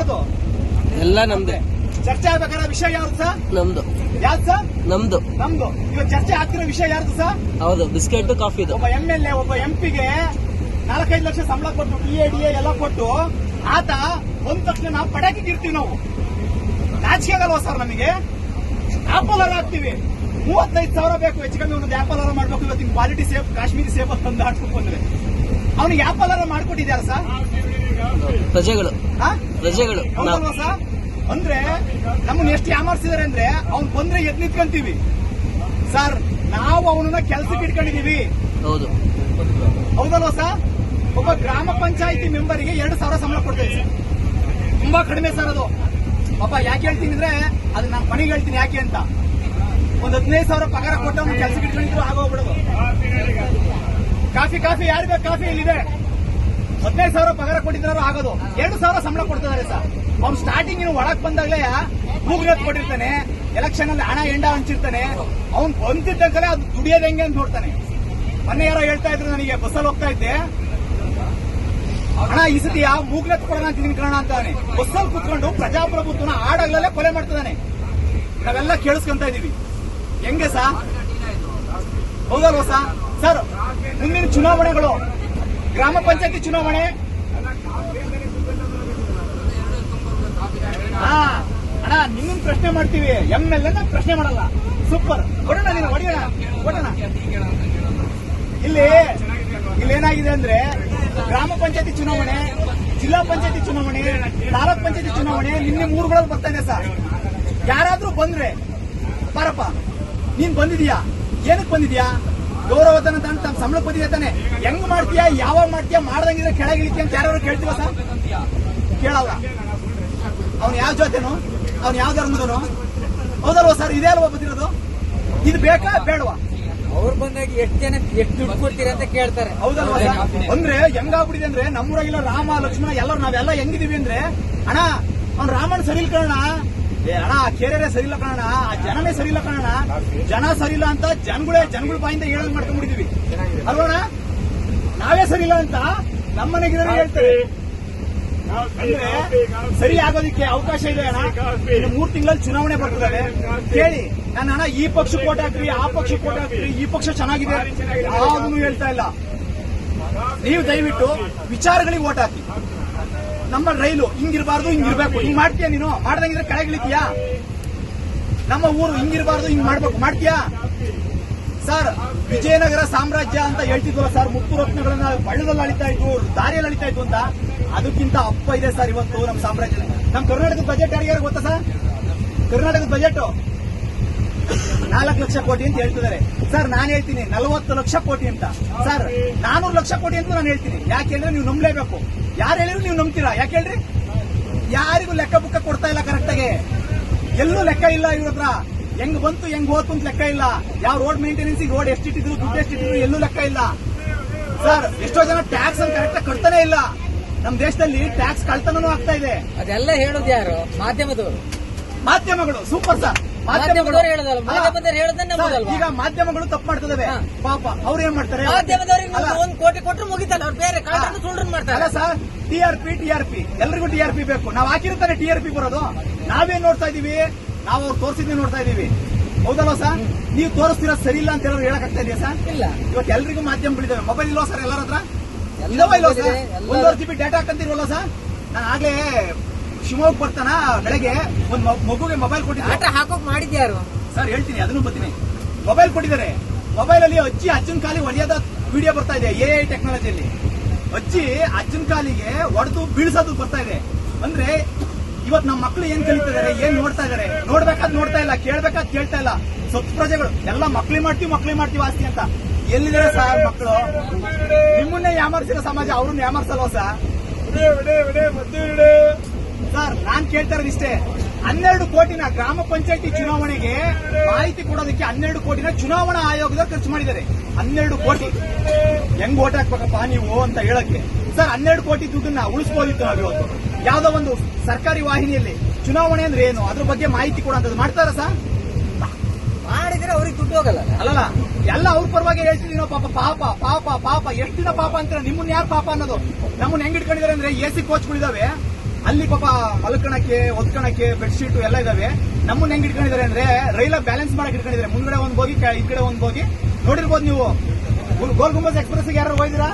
ಯಾರ್ದು? ಎಲ್ಲ ನಮ್ದೆ. ಚರ್ಚೆ ಆಗ್ಬೇಕಾದ್ರೆ ವಿಷಯ ಯಾವ್ದು ಸರ್? ನಮ್ದು. ಯಾವ್ದು ಸರ್? ನಮ್ದು. ನಮ್ದು. ಇವಾಗ ಚರ್ಚೆ ಆಗ್ತಿರೋ ವಿಷಯ ಯಾರ್ದು ಸರ್? ಹೌದು ಬಿಸ್ಕೆಟ್ ಕಾಫಿ ಒಬ್ಬ ಎಂ ಎಲ್ ಎ ಒಬ್ಬ ಎಂ ಪಿಗೆ ನಾಲ್ಕೈದು ಲಕ್ಷ ಸಂಬಳ ಕೊಟ್ಟು ಡಿ ಎ ಡಿ ಎ ಎಲ್ಲ ಕೊಟ್ಟು ಆತ ಒಂದ್ ತಕ್ಷಣ ನಾವು ಇರ್ತೀವಿ ನಾವು. ನಾಚಿಕೆ ಆಗಲ್ವಾ ಸರ್ ನಮಗೆ? ಆಪಲ್ ಆಗ್ತೀವಿ. ಹಾಕ್ತಿವಿ ಮೂವತ್ತೈದು ಸಾವಿರ ಬೇಕು ಹೆಚ್ಚು ಕಮ್ಮಿ ಒಂದು ಅವರ್ ಮಾಡ್ಬೇಕು ಇವತ್ತಿನ ಕ್ವಾಲಿಟಿ ಸೇಫ್ ಕಾಶ್ಮೀರಿ ಸೇಫ್ ಅಂತ ಅಂದ್ರೆ ಬಂದ್ರೆ ಅವನಿಗೆ ಆಪಲ್ ಅವರ್ ಮಾಡ್ಕೊಟ್ಟಿದ್ಯಾರ ಸರ್? ಪ್ರಜೆಗಳು? ಪ್ರಜೆಗಳು. ಅಂದ್ರೆ ನಮ್ಮನ್ನ ಎಷ್ಟು ಯಾಮಾರಿಸಿದಾರೆ ಅಂದ್ರೆ ಅವ್ನ್ ಬಂದ್ರೆ ಎದ್ ನಿಂತ್ಕೊಂತೀವಿ. ಸರ್ ನಾವು ಅವನನ್ನ ಕೆಲ್ಸಕ್ಕೆ ಇಟ್ಕೊಂಡಿದೀವಿ. ಹೌದು. ಹೌದಲ್ವಾ ಸರ್? ಒಬ್ಬ ಗ್ರಾಮ ಪಂಚಾಯಿತಿ ಮೆಂಬರಿಗೆ ಎರಡು ಸಾವಿರ ಸಂಬಳ ಕೊಡ್ತೇವೆ ಸರ್. ತುಂಬಾ ಕಡಿಮೆ ಸರ್ ಅದು. ಪಾಪ ಯಾಕೆ ಹೇಳ್ತೀನಿ ಅಂದ್ರೆ ಅದು ನಾನು ಮನೆಗೆ ಹೇಳ್ತೀನಿ ಯಾಕೆ ಅಂತ. ಒಂದ್ ಹದಿನೈದು ಸಾವಿರ ಪಗಾರ ಕೊಟ್ಟು ಅವ್ನು ಕೆಲ್ಸಕ್ಕೆ ಇಟ್ಕೊಂಡಿದ್ರು ಆಗೋಗ್ಬಿಡೋದು. ಕಾಫಿ ಕಾಫಿ ಯಾರು ಬೇಕು? ಕಾಫಿ ಇಲ್ಲಿದೆ. ಹದಿನೈದು ಸಾವಿರ ಪಗಾರ ಕೊಟ್ಟಿದ್ರು ಆಗೋದು. ಎರಡು ಸಾವಿರ ಸಂಬಳ ಕೊಡ್ತಿದ್ದಾರೆ ಸರ್. ಅವ್ನು ಸ್ಟಾರ್ಟಿಂಗ್ ಒಳಗ್ ಬಂದಾಗಲೇ ಮೂಗ್ನತ್ ಕೊಟ್ಟಿರ್ತಾನೆ ಎಲೆಕ್ಷನ್ ಅಲ್ಲಿ ಹಣ ಎಂಡ ಹಂಚಿರ್ತಾನೆ. ಅವ್ನು ಬಂದಿದ್ದಂಕಲೇ ಅದು ದುಡಿಯೋದು ಹೆಂಗೆ ಅಂತ ನೋಡ್ತಾನೆ. ಮೊನ್ನೆ ಯಾರೋ ಹೇಳ್ತಾ ಇದ್ರು ನನಗೆ, ಬಸ್ಸಲ್ಲಿ ಹೋಗ್ತಾ ಇದ್ದೆ. ಹಣ ಈ ಸತಿ ಯಾವ ಮೂಗ್ನತ್ ಕೊಡೋಣ ಅಂತ ನಿನ್ಕೊಳ್ಳೋಣ ಅಂತಾನೆ ಬಸ್ಸಲ್ಲಿ ಕುತ್ಕೊಂಡು ಪ್ರಜಾಪ್ರಭುತ್ವನ ಆಡಾಗ್ಲಲ್ಲೇ ಕೊಲೆ ಮಾಡ್ತಿದ್ದಾನೆ. ನಾವೆಲ್ಲ ಕೇಳಿಸ್ಕೊಂತ ಇದೀವಿ. ಹೆಂಗೆ ಸಾ ಹೌದಲ್ವಾ ಸರ್, ಮುಂದಿನ ಚುನಾವಣೆಗಳು ಗ್ರಾಮ ಪಂಚಾಯತಿ ಚುನಾವಣೆ. ಅಣ್ಣ ನಿಮ್ಮ ಪ್ರಶ್ನೆ ಮಾಡ್ತೀವಿ. ಎಂ ಎಲ್ ಎ ಪ್ರಶ್ನೆ ಮಾಡಲ್ಲ. ಸೂಪರ್ ಕೊಡೋಣ ನೀನು, ಹೊಡಿಯೋಣ, ಕೊಡೋಣ. ಇಲ್ಲಿ ಇಲ್ಲಿ ಏನಾಗಿದೆ ಅಂದ್ರೆ, ಗ್ರಾಮ ಪಂಚಾಯತಿ ಚುನಾವಣೆ, ಜಿಲ್ಲಾ ಪಂಚಾಯತಿ ಚುನಾವಣೆ, ತಾಲೂಕ್ ಪಂಚಾಯತಿ ಚುನಾವಣೆ ನಿನ್ನೆ ಮೂರುಗಳಲ್ಲಿ ಬರ್ತಾ ಇದೆ ಸರ್. ಯಾರಾದ್ರೂ ಬಂದ್ರೆ, ಪಾರಪ್ಪ, ನೀನ್ ಬಂದಿದ್ಯಾ? ಏನಕ್ಕೆ ಬಂದಿದ್ಯಾ? ಗೌರವಧನ ತಮ್ಮ ಸಂಬಳ ಬಂದಿದೆ ತಾನೆ. ಹೆಂಗ್ ಮಾಡ್ತೀಯಾ ಯಾವಾಗ ಮಾಡ್ತೀಯಾ ಮಾಡ್ದಂಗಿದ್ರೆ ಕೆಳಗಿಳಿತೀಯ ಅಂತ ಯಾರು ಕೇಳ್ತೀವ ಸರ್? ಕೇಳಲ್ಲ. ಅವ್ನು ಯಾವ ಜೊತೆನು ಅವ್ನು ಯಾವ ಧರ್ಮದನು? ಹೌದಲ್ವಾ ಸರ್? ಇದೇ ಅಲ್ವಾ ಬಂದಿರೋದು ಇದು ಬೇಕಾ ಬೇಡವಾ? ಅವ್ರು ಬಂದಾಗ ಎಷ್ಟು ಜನ ಎಷ್ಟು ದುಡ್ಡು ಕೊಡ್ತೀರಿ ಅಂತ ಕೇಳ್ತಾರೆ. ಹೌದಲ್ವಾ? ಅಂದ್ರೆ ಹೆಂಗಾಗ್ಬಿಟ್ಟಿದೆ ಅಂದ್ರೆ ನಮ್ಮೂರಾಗಿಲ್ಲ ರಾಮ ಲಕ್ಷ್ಮಣ ಎಲ್ಲರೂ ನಾವೆಲ್ಲ ಹೆಂಗಿದೀವಿ ಅಂದ್ರೆ ಅಣ್ಣ ಅವ್ನು ರಾಮನ್ ಸರಿ ಕಣ ಅಣ್ಣ ಆ ಕೇರೇ ಸರಿ ಇಲ್ಲ ಕಣ ಆ ಜನನೇ ಸರಿ ಇಲ್ಲ ಕಣ ಜನ ಸರಿ ಇಲ್ಲ ಅಂತ ಜನಗಳೇ ಜನಗಳ ಬಾಯಿಂದ ಹೇಳೋದ್ ಮಾಡ್ಕೊಂಡ್ಬಿಟ್ಟಿದೀವಿ. ಅಲ್ವಣ ನಾವೇ ಸರಿ ಇಲ್ಲ ಅಂತ ನಮ್ಮನೆಗಿರೋ ಹೇಳ್ತೇವೆ ಅಂದ್ರೆ ಸರಿ ಆಗೋದಿಕ್ಕೆ ಅವಕಾಶ ಇದೆ ಅಣ್ಣ. ಇನ್ನು ಮೂರ್ ತಿಂಗಳಲ್ಲಿ ಚುನಾವಣೆ ಬರ್ತದೆ. ಕೇಳಿ. ನಾನು ಅಣ್ಣ ಈ ಪಕ್ಷ ಕೋಟ್ ಹಾಕ್ರಿ ಆ ಪಕ್ಷ ಕೋಟ್ ಹಾಕ್ರಿ ಈ ಪಕ್ಷ ಚೆನ್ನಾಗಿದೆ ಯಾವ್ದನ್ನು ಹೇಳ್ತಾ ಇಲ್ಲ. ನೀವು ದಯವಿಟ್ಟು ವಿಚಾರಗಳಿಗೆ ಓಟ್ ಹಾಕಿ. ನಮ್ಮ ರೈಲು ಹಿಂಗಿರಬಾರ್ದು, ಹಿಂಗಿರ್ಬೇಕು. ಹಿಂಗ್ ಮಾಡ್ತೀಯ ನೀನು? ಮಾಡ್ದಂಗಿದ್ರೆ ಕೆಳಗಿಳಿತೀಯಾ ನಮ್ಮ ಊರು ಹಿಂಗಿರಬಾರ್ದು, ಹಿಂಗ್ ಮಾಡ್ಬೇಕು. ಮಾಡ್ತೀಯಾ? ಸರ್, ವಿಜಯನಗರ ಸಾಮ್ರಾಜ್ಯ ಅಂತ ಹೇಳ್ತಿದ್ವಲ್ಲ ಸರ್, ಮುತ್ತು ರತ್ನಗಳನ್ನ ಬಳ್ಳದಲ್ಲಿ ಅಳಿತಾ ಇದ್ವು ದಾರಿಯಲ್ಲಿ ಅಳಿತಾ ಇದ್ವು ಅಂತ. ಅದಕ್ಕಿಂತ ಅಪ್ಪ ಇದೆ ಸರ್ ಇವತ್ತು ನಮ್ಮ ಸಾಮ್ರಾಜ್ಯ ನಮ್ಮ ಕರ್ನಾಟಕದ ಬಜೆಟ್ ಯಾರಿಗಾರು ಗೊತ್ತಾ ಸರ್? ಕರ್ನಾಟಕದ ಬಜೆಟ್ ನಾಲ್ಕು ಲಕ್ಷ ಕೋಟಿ ಅಂತ ಹೇಳ್ತಿದ್ದಾರೆ. ಸರ್ ನಾನು ಹೇಳ್ತೀನಿ ನಲವತ್ತು ಲಕ್ಷ ಕೋಟಿ ಅಂತ. ಸರ್ ನಾನೂರು ಲಕ್ಷ ಕೋಟಿ ಅಂತ ನಾನು ಹೇಳ್ತೀನಿ. ಯಾಕೆಂದ್ರೆ ನೀವು ನಂಬಲೇಬೇಕು. ಯಾರು ಹೇಳಿದ್ರು ನೀವು ನಂಬ್ತೀರಾ? ಯಾಕೆ ಹೇಳ್ರಿ? ಯಾರಿಗೂ ಲೆಕ್ಕ ಬುಕ್ಕ ಕೊಡ್ತಾ ಇಲ್ಲ ಕರೆಕ್ಟಾಗಿ ಎಲ್ಲೂ ಲೆಕ್ಕ ಇಲ್ಲ ಇವ್ರ ಹತ್ರ. ಹೆಂಗ್ ಬಂತು ಹೆಂಗ್ ಹೋತು ಅಂತ ಲೆಕ್ಕ ಇಲ್ಲ. ಯಾವ ರೋಡ್ ಮೇಂಟೆನೆನ್ಸ್ ರೋಡ್ ಎಷ್ಟಿಟ್ಟಿದ್ರು ದುಡ್ಡು ಎಷ್ಟಿಟ್ಟಿದ್ರು ಎಲ್ಲೂ ಲೆಕ್ಕ ಇಲ್ಲ. ಸರ್ ಎಷ್ಟೋ ಜನ ಟ್ಯಾಕ್ಸ್ ಅನ್ನು ಕರೆಕ್ಟಾಗಿ ಕಟ್ತಾನೆ ಇಲ್ಲ. ನಮ್ಮ ದೇಶದಲ್ಲಿ ಟ್ಯಾಕ್ಸ್ ಕಳ್ತನೂ ಆಗ್ತಾ ಇದೆ. ಅದೆಲ್ಲ ಹೇಳೋದು ಯಾರು? ಮಾಧ್ಯಮದವರು. ಮಾಧ್ಯಮಗಳು ಸೂಪರ್ ಸರ್ ಮಾಧ್ಯಮದವ್ರು ಹೇಳೋದಲ್ಲ, ಅಲ್ಲ, ಮಾಧ್ಯಮದವ್ರು ಹೇಳೋದನ್ನ ಈಗ ಮಾಧ್ಯಮಗಳು ತಪ್ಪು ಮಾಡ್ತದವೆ. ಪಾಪ ಅವ್ರು ಏನ್ ಮಾಡ್ತಾರೆ? ಮಾಧ್ಯಮದವರಿಗೆ ಒಂದ್ ಕೋಟಿ ಕೊಟ್ಟರು ಮುಗಿತಲ್ಲ ಅವ್ರು ಬೇರೆ ಕಾಲ್ಟನ್ನು ಸುಳ್ಳು ಮಾಡ್ತಾರೆ. Sir T R P T R P. ಎಲ್ರಿಗೂ ಟಿ ಆರ್ ಪಿ ಬೇಕು. ನಾವ್ ಹಾಕಿರ್ತಾರೆ ಟಿ ಆರ್ ಪಿ ಬರೋದು. ನಾವೇನ್ ನೋಡ್ತಾ ಇದೀವಿ? ನಾವು ಅವ್ರು ತೋರಿಸಿದ್ವಿ ನೋಡ್ತಾ ಇದೀವಿ. ಹೌದಲ್ವಾ ಸರ್? ನೀವು ತೋರಿಸ್ತೀರಾ ಸರಿ ಇಲ್ಲ ಅಂತ ಹೇಳೋರು ಹೇಳಕ್ ಆಗ್ತಾ ಇದೆಯಾ ಸರ್? ಇಲ್ಲ. ಇವತ್ತು ಎಲ್ರಿಗೂ ಮಾಧ್ಯಮಗಳಿದಾವೆ ಮೊಬೈಲ್ ಇಲ್ವಾ ಸರ್ ಎಲ್ಲರ ಹತ್ರ? ಇಲ್ಲವಾ ಇಲ್ವಾ ಸರ್? ಒಂದೂವರೆ ಜಿ ಬಿ ಡೇಟಾ ಹಾಕಂತಿಲ್ವಲ್ಲ ಸರ್? ನಾನು ಆಗ್ಲೇ ಶಿವಮೊಗ್ಗ ಬರ್ತಾನ? ಬೆಳಗ್ಗೆ ಒಂದ್ ಮಗುಗೆ ಮೊಬೈಲ್ ಕೊಟ್ಟಿದ್ದಾರೆ ಆಟ ಹಾಕೋಕ್ ಮಾಡಿದ್ಯಾರು ಸರ್ ಹೇಳ್ತೀನಿ ಅದನ್ನು ಬರ್ತೀನಿ. ಮೊಬೈಲ್ ಕೊಟ್ಟಿದ್ದಾರೆ. ಮೊಬೈಲ್ ಅಲ್ಲಿ ಅಜ್ಜಿ ಅಜ್ಜನ ಕಾಲಿ ಹೊಡೆಯೋದ ವಿಡಿಯೋ ಬರ್ತಾ ಇದೆ ಎ ಐ ಟೆಕ್ನಾಲಜಿಯಲ್ಲಿ ಅಜ್ಜಿ ಅಜ್ಜನ ಕಾಲಿಗೆ ಒಡೆದು ಬೀಳ್ಸೋದು ಬರ್ತಾ ಇದೆ. ಅಂದ್ರೆ ಇವತ್ತು ನಮ್ಮ ಮಕ್ಕಳು ಏನ್ ಕಲಿತಿದ್ದಾರೆ ಏನ್ ನೋಡ್ತಾ ಇದಾರೆ? ನೋಡ್ಬೇಕಾದ್ ನೋಡ್ತಾ ಇಲ್ಲ ಕೇಳ್ಬೇಕಾದ್ ಕೇಳ್ತಾ ಇಲ್ಲ. ಸ್ವಲ್ಪ ಪ್ರಜೆಗಳು ಎಲ್ಲ ಮಕ್ಳಿ ಮಾಡ್ತೀವಿ ಮಕ್ಳಿ ಮಾಡ್ತೀವಿ ಆಸ್ತಿ ಅಂತ. ಎಲ್ಲಿದ್ದಾರೆ ಸರ್ ಮಕ್ಕಳು ನಿಮ್ಮನ್ನೇ ಯಾಮರ್ಸಿರೋ ಸಮಾಜ ಅವ್ರನ್ನ ಯಾಮರ್ಸಲ್ವಾ ಸರ್? ಸರ್ ನಾನ್ ಕೇಳ್ತಾ ಇರೋದು ಇಷ್ಟೇ. ಹನ್ನೆರಡು ಕೋಟಿನ ಗ್ರಾಮ ಪಂಚಾಯತಿ ಚುನಾವಣೆಗೆ ಮಾಹಿತಿ ಕೊಡೋದಕ್ಕೆ ಹನ್ನೆರಡು ಕೋಟಿನ ಚುನಾವಣಾ ಆಯೋಗದವ್ರು ಖರ್ಚು ಮಾಡಿದ್ದಾರೆ. ಹನ್ನೆರಡು ಕೋಟಿ. ಹೆಂಗ್ ಓಟ್ ಹಾಕ್ಬೇಕಪ್ಪ ನೀವು ಅಂತ ಹೇಳಕ್ಕೆ. ಸರ್ ಹನ್ನೆರಡು ಕೋಟಿ ದುಡ್ಡನ್ನ ಉಳಿಸ್ಬೋದಿತ್ತು ನಾವು ಇವತ್ತು ಯಾವ್ದೋ ಒಂದು ಸರ್ಕಾರಿ ವಾಹಿನಿಯಲ್ಲಿ ಚುನಾವಣೆ ಅಂದ್ರೆ ಏನು? ಅದ್ರ ಬಗ್ಗೆ ಮಾಹಿತಿ ಕೊಡೋಂಥದ್ದು ಮಾಡ್ತಾರ ಸರ್? ಮಾಡಿದ್ರೆ ಅವ್ರಿಗೆ ದುಡ್ಡು ಹೋಗಲ್ಲ. ಅಲ್ಲಲ್ಲ ಎಲ್ಲ ಅವ್ರ ಪರವಾಗಿ ಹೇಳ್ತೀವಿ ನಾವು ಪಾಪ ಪಾಪ ಪಾಪ ಪಾಪ. ಎಷ್ಟು ದಿನ ಪಾಪ ಅಂತಾರೆ? ನಿಮ್ಮನ್ನ ಯಾರು ಪಾಪ ಅನ್ನೋದು? ನಮ್ಮನ್ನ ಹೆಂಗ್ ಇಟ್ಕೊಂಡಿದ್ದಾರೆ ಅಂದ್ರೆ ಎ ಸಿ ಕೋಚ್ಗಳಿದಾವೆ ಅಲ್ಲಿ ಪಾಪ ಮಲ್ಕಣಕ್ಕೆ ಒದ್ಕಣಕ್ಕೆ ಬೆಡ್ಶೀಟ್ ಎಲ್ಲ ಇದಾವೆ. ನಮ್ಮನ್ನ ಹೆಂಗ್ ಇಟ್ಕೊಂಡಿದ್ದಾರೆ ಅಂದ್ರೆ ರೈಲ ಬ್ಯಾಲೆನ್ಸ್ ಮಾಡಕ್ ಇಟ್ಕೊಂಡಿದ್ದಾರೆ ಮುಂದ್ಗಡೆ ಒಂದ್ ಹೋಗಿ ಈ ಕಡೆ ಒಂದ್ ಹೋಗಿ ನೋಡಿರ್ಬೋದು ನೀವು. ಗೋಲ್ ಗುಂಬಸ್ ಎಕ್ಸ್ಪ್ರೆಸ್ ಯಾರು ಹೋಗಿದ್ದೀರಾ?